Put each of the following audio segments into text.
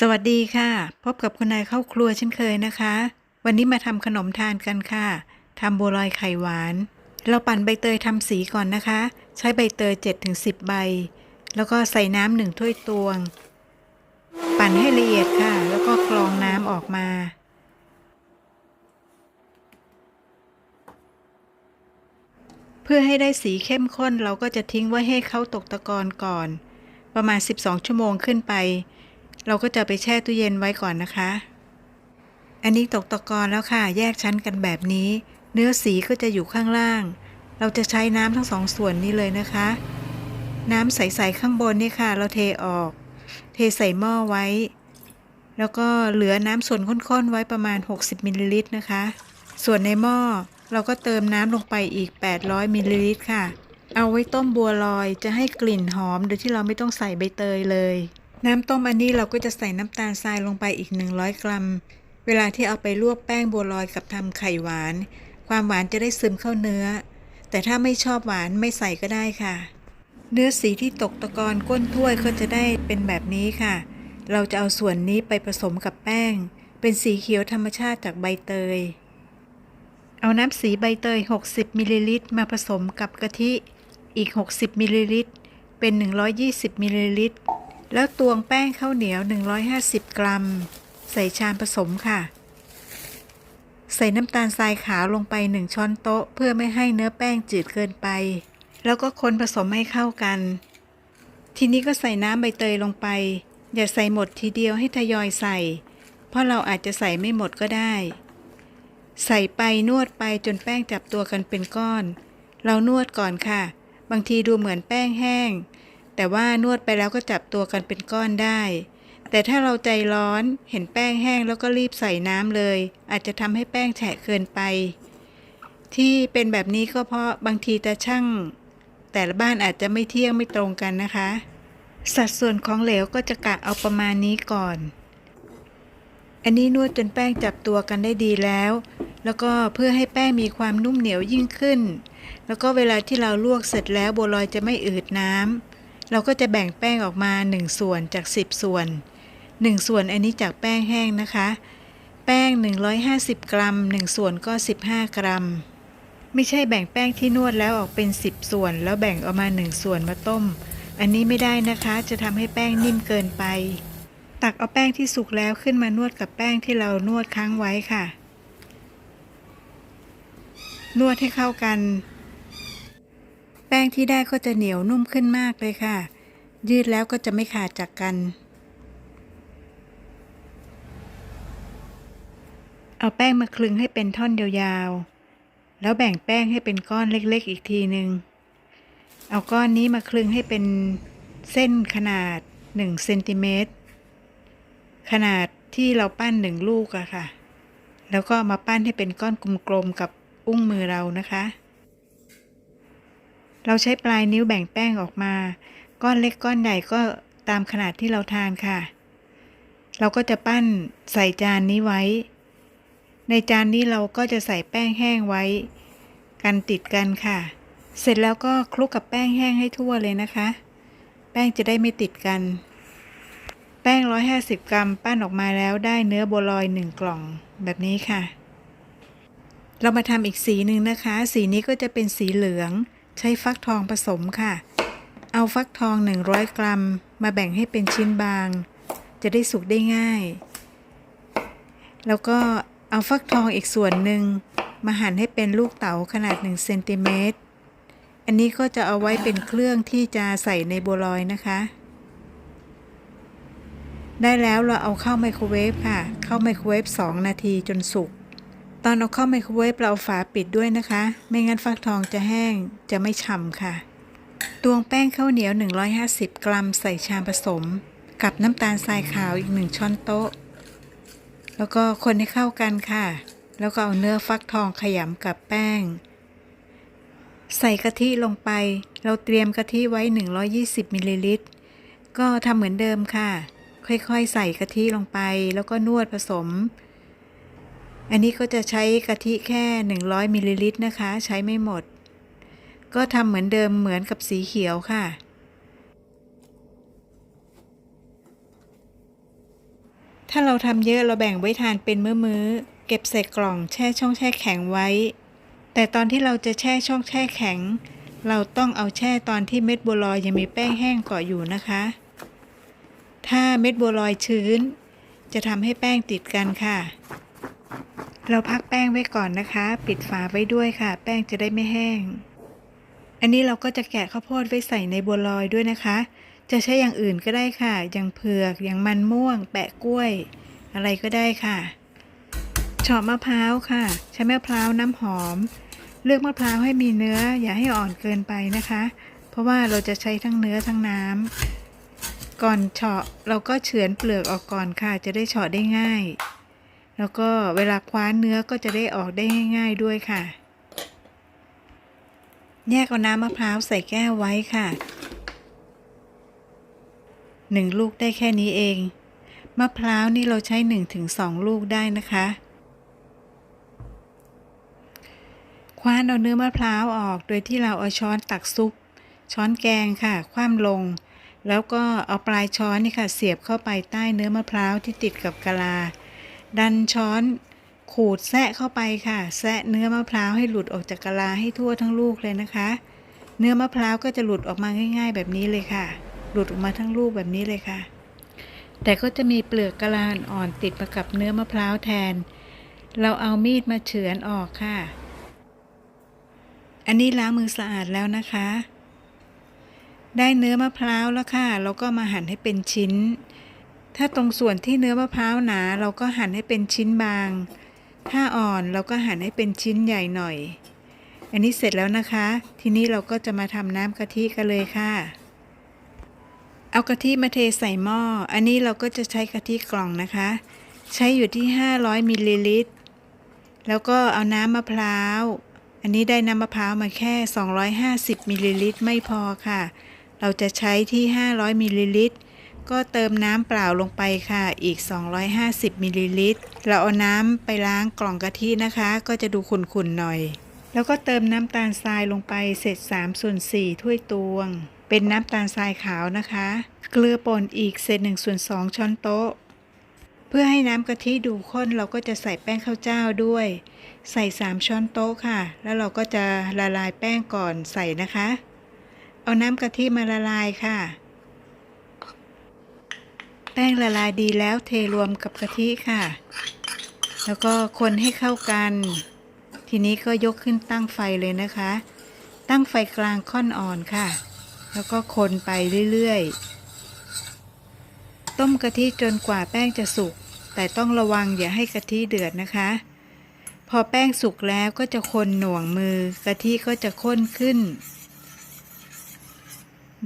สวัสดีค่ะ พบกับคุณนายเข้าครัวเช่นเคยนะคะ วันนี้มาทำขนมทานกันค่ะทำบัวลอยไข่หวาน เราปั่นใบเตยทำสีก่อนนะคะ ใช้ใบเตย 7-10 ใบ แล้วก็ใส่น้ำหนึ่งถ้วยตวง ปั่นให้ละเอียดค่ะ แล้วก็กรองน้ำออกมา เพื่อให้ได้สีเข้มข้นเราก็จะทิ้งไว้ให้เขาตกตะกอนก่อน ประมาณ 12 ชั่วโมงขึ้นไป เราก็จะไปแช่ตู้เย็นไว้ก่อนนะคะ อันนี้ตกตะกอนแล้วค่ะ แยกชั้นกันแบบนี้ เนื้อสีก็จะอยู่ข้างล่าง เราจะใช้น้ำทั้งสองส่วนนี้เลยนะคะ น้ำใสๆข้างบนนี่ค่ะ เราเทออก เทใส่หม้อไว้ แล้วก็เหลือน้ำส่วนข้นๆไว้ประมาณ 60มิลลิลิตรนะคะ ส่วนในหม้อเราก็เติมน้ำลงไปอีก 800มิลลิลิตรค่ะ เอาไว้ต้มบัวลอยจะให้กลิ่นหอมโดยที่เราไม่ต้องใส่ใบเตยเลย น้ำต้มอันนี้เราก็จะใส่น้ำตาลทรายลงไปอีก 100 กรัม เวลาที่เอาไปลวกแป้งบัวลอยกับทำไข่หวาน ความหวานจะได้ซึมเข้าเนื้อ แต่ถ้าไม่ชอบหวานไม่ใส่ก็ได้ค่ะ เนื้อสีที่ตกตะกอนก้นถ้วยก็จะได้เป็นแบบนี้ค่ะ เราจะเอาส่วนนี้ไปผสมกับแป้ง เป็นสีเขียวธรรมชาติจากใบเตย เอาน้ำสีใบเตย 60มิลลิลิตรมาผสมกับกะทิอีก 60มิลลิลิตรเป็น 120มิลลิลิตร แล้วตวงแป้งข้าวเหนียว 150 กรัม ใส่ชามผสมค่ะ ใส่น้ำตาลทรายขาวลงไป 1 ช้อนโต๊ะ เพื่อไม่ให้เนื้อแป้งจืดเกินไป แล้วก็คนผสมให้เข้ากัน ทีนี้ก็ใส่น้ำใบเตยลงไป อย่าใส่หมดทีเดียวให้ทยอยใส่ เพราะเราอาจจะใส่ไม่หมดก็ได้ ใส่ไปนวดไปจนแป้งจับตัวกันเป็นก้อน เรานวดก่อนค่ะ บางทีดูเหมือนแป้งแห้ง แต่ว่านวดไปแล้วก็จับตัวกันเป็นก้อนได้ แต่ถ้าเราใจร้อนเห็นแป้งแห้งแล้วก็รีบใส่น้ำเลย อาจจะทำให้แป้งแฉะเกินไป ที่เป็นแบบนี้ก็เพราะบางทีตาช่าง แต่ละบ้านอาจจะไม่เที่ยงไม่ตรงกันนะคะ สัดส่วนของเหลวก็จะกะเอาประมาณนี้ก่อน อันนี้นวดจนแป้งจับตัวกันได้ดีแล้ว แล้วก็เพื่อให้แป้งมีความนุ่มเหนียวยิ่งขึ้น แล้วก็เวลาที่เราลวกเสร็จแล้วบัวลอยจะไม่อืดน้ำ เราก็จะแบ่งแป้งออกมา 1 ส่วนจาก 10 ส่วน 1 ส่วนอันนี้จากแป้งแห้งนะคะ แป้ง 150 กรัม 1 ส่วนก็ 15 กรัม ไม่ใช่แบ่งแป้งที่นวดแล้วออกเป็น 10 ส่วน แล้วแบ่งออกมา 1 ส่วนมาต้ม อันนี้ไม่ได้นะคะ จะทำให้แป้งนิ่มเกินไป ตักเอาแป้งที่สุกแล้วขึ้นมานวดกับแป้งที่เรานวดค้างไว้ค่ะ นวดให้เข้ากัน ป้งที่ได้ก็จะเหนียวนุ่มขึ้นมากเลยค่ะ ยืดแล้วก็จะไม่ขาดจากกัน เอาแป้งมาคลึงให้เป็นท่อนยาวๆ แล้วแบ่งแป้งให้เป็นก้อนเล็กๆ อีกทีหนึ่งเอาก้อนนี้มาคลึงให้เป็นเส้นขนาด1เซนติเมตรขนาดที่เราปั้นหนึ่งลูกอะค่ะ แล้วก็มาปั้นให้เป็นก้อนกลมๆกับอุ้งมือเรานะคะ เราใช้ปลายนิ้วแบ่งแป้งออกมา ก้อนเล็กก้อนใหญ่ก็ตามขนาดที่เราทานค่ะ เราก็จะปั้นใส่จานนี้ไว้ ในจานนี้เราก็จะใส่แป้งแห้งไว้ กันติดกันค่ะ เสร็จแล้วก็คลุกกับแป้งแห้งให้ทั่วเลยนะคะ แป้งจะได้ไม่ติดกัน แป้ง 150 กรัม ปั้นออกมาแล้วได้เนื้อบัวลอย1กล่องแบบนี้ค่ะ เรามาทำอีกสีหนึ่งนะคะ สีนี้ก็จะเป็นสีเหลือง ใช้ฟักทองผสมค่ะ เอาฟักทอง 100 กรัม มาแบ่งให้เป็นชิ้นบาง จะได้สุกได้ง่าย แล้วก็เอาฟักทองอีกส่วนหนึ่ง มาหั่นให้เป็นลูกเต๋าขนาด1เซนติเมตร อันนี้ก็จะเอาไว้เป็นเครื่องที่จะใส่ในบัวลอยนะคะ ได้แล้วเราเอาเข้าไมโครเวฟค่ะ เข้าไมโครเวฟ2นาทีจนสุก ตอนเอาเข้าไมโครเวฟเราฝาปิดด้วยนะคะ ไม่งั้นฟักทองจะแห้งจะไม่ฉ่ำค่ะ ตวงแป้งข้าวเหนียว 150 กรัมใส่ชามผสม กับน้ำตาลทรายขาวอีก1ช้อนโต๊ะ แล้วก็คนให้เข้ากันค่ะ แล้วก็เอาเนื้อฟักทองขยำกับแป้ง ใส่กะทิลงไป เราเตรียมกะทิไว้ 120มิลลิลิตร ก็ทำเหมือนเดิมค่ะ ค่อยๆ ใส่กะทิลงไป แล้วก็นวดผสม อันนี้ก็จะใช้กะทิแค่ 100มิลลิลิตรนะคะ ใช้ไม่หมด ก็ทำเหมือนเดิมเหมือนกับสีเขียวค่ะ ถ้าเราทำเยอะเราแบ่งไว้ทานเป็นมื้อๆเก็บใส่กล่องแช่ช่องแช่แข็งไว้ แต่ตอนที่เราจะแช่ช่องแช่แข็ง เราต้องเอาแช่ตอนที่เม็ดบัวลอยยังมีแป้งแห้งเกาะอยู่นะคะ ถ้าเม็ดบัวลอยชื้น จะทำให้แป้งติดกันค่ะ เราพักแป้งไว้ก่อนนะคะ ปิดฝาไว้ด้วยค่ะ แป้งจะได้ไม่แห้ง อันนี้เราก็จะแกะข้าวโพดไว้ใส่ในบัวลอยด้วยนะคะ จะใช้อย่างอื่นก็ได้ค่ะ อย่างเผือกอย่างมันม่วง แปะกล้วย อะไรก็ได้ค่ะเฉาะมะพร้าวค่ะ ใช้มะพร้าวน้ำหอม เลือกมะพร้าวให้มีเนื้อ อย่าให้อ่อนเกินไปนะคะ เพราะว่าเราจะใช้ทั้งเนื้อทั้งน้ำก่อนเฉาะเราก็เฉือนเปลือกออกก่อนค่ะ จะได้เฉาะได้ง่าย แล้วก็เวลาคว้านเนื้อก็จะได้ออกได้ง่าย ๆด้วยค่ะ แยกเอาน้ำมะพร้าวใส่แก้วไว้ค่ะหนึ่งลูกได้แค่นี้เอง มะพร้าวนี่เราใช้หนึ่งถึงสองลูกได้นะคะ คว้านเอาเนื้อมะพร้าวออกโดยที่เราเอาช้อนตักซุป ช้อนแกงค่ะ คว่ำลง แล้วก็เอาปลายช้อนนี่ค่ะ เสียบเข้าไปใต้เนื้อมะพร้าวที่ติดกับกะลา ดันช้อนขูดแซะเข้าไปค่ะ แซะเนื้อมะพร้าวให้หลุดออกจากกะลาให้ทั่วทั้งลูกเลยนะคะ เนื้อมะพร้าวก็จะหลุดออกมาง่าย ๆ แบบนี้เลยค่ะ หลุดออกมาทั้งลูกแบบนี้เลยค่ะ แต่ก็จะมีเปลือกกะลาอ่อนติดมากับเนื้อมะพร้าวแทน เราเอามีดมาเฉือนออกค่ะ อันนี้ล้างมือสะอาดแล้วนะคะ ได้เนื้อมะพร้าวแล้วค่ะ เราก็มาหั่นให้เป็นชิ้น ถ้าตรงส่วนที่เนื้อมะพร้าวหนาเราก็หั่นให้เป็นชิ้นบาง ถ้าอ่อนเราก็หั่นให้เป็นชิ้นใหญ่หน่อย อันนี้เสร็จแล้วนะคะ ทีนี้เราก็จะมาทำน้ำกะทิกันเลยค่ะ เอากะทิมาเทใส่หม้อ อันนี้เราก็จะใช้กะทิกล่องนะคะ ใช้อยู่ที่ 500มิลลิลิตร แล้วก็เอาน้ำมะพร้าว อันนี้ได้น้ำมะพร้าวมาแค่ 250มิลลิลิตรไม่พอค่ะ เราจะใช้ที่ 500มิลลิลิตร ก็เติมน้ำเปล่าลงไปค่ะ อีก 250มิลลิลิตร เราเอาน้ำไปล้างกล่องกะทินะคะ ก็จะดูขุ่นๆหน่อย แล้วก็เติมน้ำตาลทรายลงไปเสร็จ3ส่วน4ถ้วยตวง เป็นน้ำตาลทรายขาวนะคะ เกลือป่นอีกเศษ1ส่วน2ช้อนโต๊ะ เพื่อให้น้ำกะทิดูข้นเราก็จะใส่แป้งข้าวเจ้าด้วย ใส่ 3 ช้อนโต๊ะค่ะ แล้วเราก็จะละลายแป้งก่อนใส่นะคะ เอาน้ำกะทิมาละลายค่ะ แป้งละลายดีแล้วเทรวมกับกะทิค่ะ แล้วก็คนให้เข้ากัน ทีนี้ก็ยกขึ้นตั้งไฟเลยนะคะ ตั้งไฟกลางค่อนอ่อนค่ะ แล้วก็คนไปเรื่อยๆ ต้มกะทิจนกว่าแป้งจะสุก แต่ต้องระวังอย่าให้กะทิเดือดนะคะ พอแป้งสุกแล้วก็จะคนหน่วงมือกะทิก็จะข้นขึ้น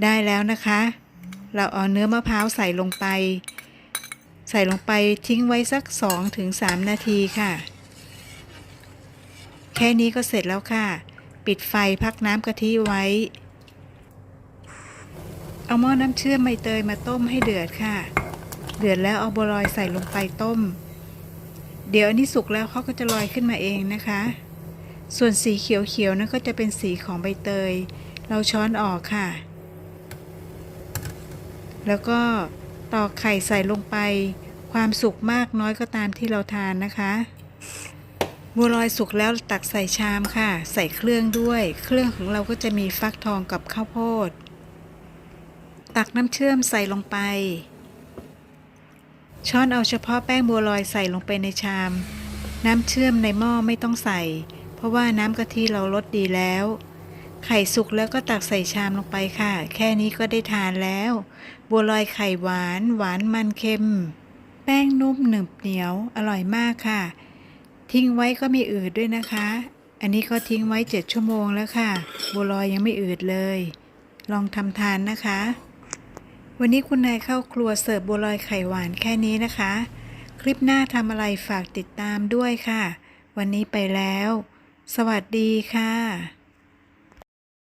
ได้แล้วนะคะ เราเอาเนื้อมะพร้าวใส่ลงไป ใส่ลงไปทิ้งไว้สัก 2-3 นาทีค่ะ แค่นี้ก็เสร็จแล้วค่ะ ปิดไฟพักน้ำกะทิไว้ เอาหม้อน้ำเชื่อมใบเตยมาต้มให้เดือดค่ะ เดือดแล้วเอาบัวลอยใส่ลงไปต้ม เดี๋ยวอันนี้สุกแล้วเขาก็จะลอยขึ้นมาเองนะคะ ส่วนสีเขียวๆนั่นก็จะเป็นสีของใบเตย เราช้อนออกค่ะ แล้วก็ตอกไข่ใส่ลงไป ความสุกมากน้อยก็ตามที่เราทานนะคะบัวลอยสุกแล้วตักใส่ชามค่ะ ใส่เครื่องด้วย เครื่องของเราก็จะมีฟักทองกับข้าวโพด ตักน้ำเชื่อมใส่ลงไป ช้อนเอาเฉพาะแป้งบัวลอยใส่ลงไปในชาม น้ำเชื่อมในหม้อไม่ต้องใส่ เพราะว่าน้ำกะทิเราลดดีแล้ว ไข่สุกแล้วก็ตักใส่ชามลงไปค่ะ แค่นี้ก็ได้ทานแล้ว บัวลอยไข่หวาน หวานมันเค็ม แป้งนุ่มหนึบเหนียว อร่อยมากค่ะ ทิ้งไว้ก็ไม่อืดด้วยนะคะ อันนี้ก็ทิ้งไว้เจ็ดชั่วโมงแล้วค่ะ บัวลอยยังไม่อืดเลย ลองทำทานนะคะ วันนี้คุณนายเข้าครัวเสิร์ฟบัวลอยไข่หวานแค่นี้นะคะ คลิปหน้าทำอะไรฝากติดตามด้วยค่ะ วันนี้ไปแล้ว สวัสดีค่ะ